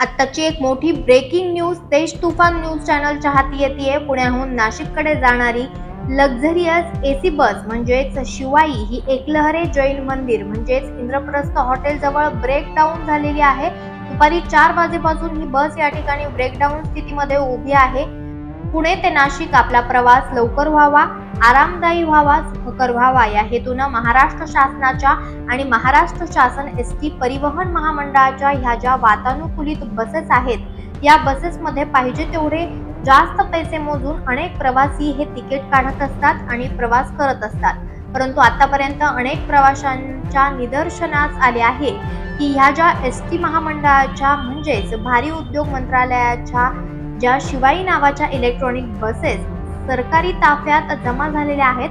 आत्ताची एक मोठी ब्रेकिंग न्यूज तेज तुफान न्यूज चॅनलच्या चाहती येते पुण्याहून नाशिककडे जाणारी लक्झरियस एसी बस म्हणजेच शिवाई ही एकलहरे जैन मंदिर म्हणजेच इंद्रप्रस्थ हॉटेल जवळ ब्रेकडाऊन झालेली आहे. दुपारी चार वाजेपासून ही बस या ठिकाणी ब्रेकडाऊन स्थितीमध्ये उभी आहे. पुणे ते नाशिक आपला प्रवास लवकर व्हावा आरामदायी व्हावा सुखकर व्हावा. या हेतूनं महाराष्ट्र शासनाच्या आणि महाराष्ट्र शासन एस टी परिवहन महामंडळाच्या ह्या ज्या वातानुकूलित बसेस आहेत या बसेसमध्ये पाहिजे तेवढे जास्त पैसे मोजून अनेक प्रवासी हे तिकीट काढत असतात आणि प्रवास करत असतात. परंतु आतापर्यंत अनेक प्रवाशांच्या निदर्शनास आले आहे की ह्या ज्या एस टी महामंडळाच्या म्हणजेच भारी उद्योग मंत्रालयाच्या ज्या शिवाई नावाच्या इलेक्ट्रॉनिक बसेस सरकारी ताफ्यात जमा झालेल्या आहेत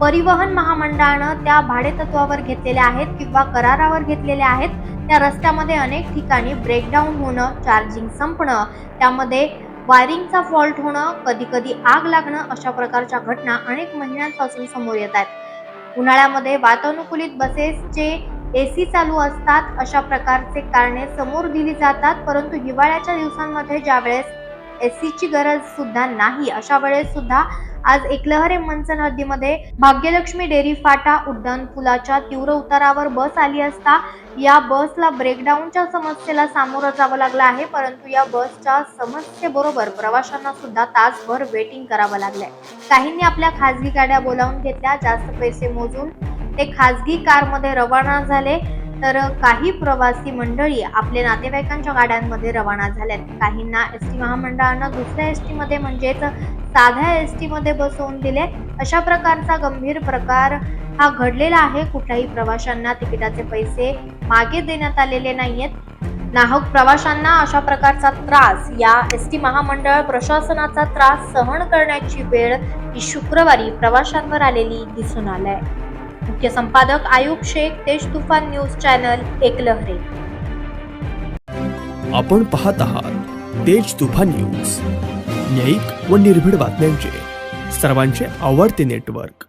परिवहन महामंडळानं त्या भाडेतत्वावर घेतलेल्या आहेत किंवा करारावर घेतलेल्या आहेत त्या रस्त्यामध्ये अनेक ठिकाणी ब्रेकडाऊन होणं चार्जिंग संपणं त्यामध्ये वायरिंगचा फॉल्ट होणं कधी कधी आग लागणं अशा प्रकारच्या घटना अनेक महिन्यांपासून समोर येत आहेत. उन्हाळ्यामध्ये वातानुकूलित बसेसचे एसी चालू असतात अशा प्रकारचे कारणे समोर दिली जातात परंतु हिवाळ्याच्या दिवसांमध्ये ज्या वेळेस एसीची गरज सुद्धा नाही अशा वेळेस सुद्धा आज एकलहरे मंचन नदीमध्ये भाग्यलक्ष्मी डेअरी फाटा उड्डाण पुलाच्या तीव्र उतारावर बस आली असता या बसला ब्रेकडाऊनच्या समस्येला सामोरं जावं लागलं आहे परंतु या बसच्या समस्येबरोबर प्रवाशांना सुद्धा तासभर वेटिंग करावं लागलंय. काहींनी आपल्या खासगी गाड्या बोलावून घेतल्या जास्त पैसे मोजून ते खाजगी कारमध्ये रवाना झाले तर काही प्रवासी मंडळी आपल्या नातेवाईकांच्या गाड्यांमध्ये रवाना झाल्यात. काहींना एस टी महामंडळानं दुसऱ्या एस टीमध्ये म्हणजेच साध्या एस टीमध्ये बसवून दिले अशा प्रकारचा गंभीर प्रकार हा घडलेला आहे. कुठल्याही प्रवाशांना तिकिटाचे पैसे मागे देण्यात आलेले नाहीयेत. नाहक प्रवाशांना अशा प्रकारचा त्रास या एस टी महामंडळ प्रशासनाचा त्रास सहन करण्याची वेळ ही शुक्रवारी प्रवाशांवर आलेली दिसून आलाय. मुख्य संपादक आयुब शेख तेज तुफान न्यूज चॅनल एकलहरे आपण पाहत आहात तेज तुफान न्यूज. न्यायिक व निर्भीड बातम्यांचे. सर्वांचे आवडते नेटवर्क.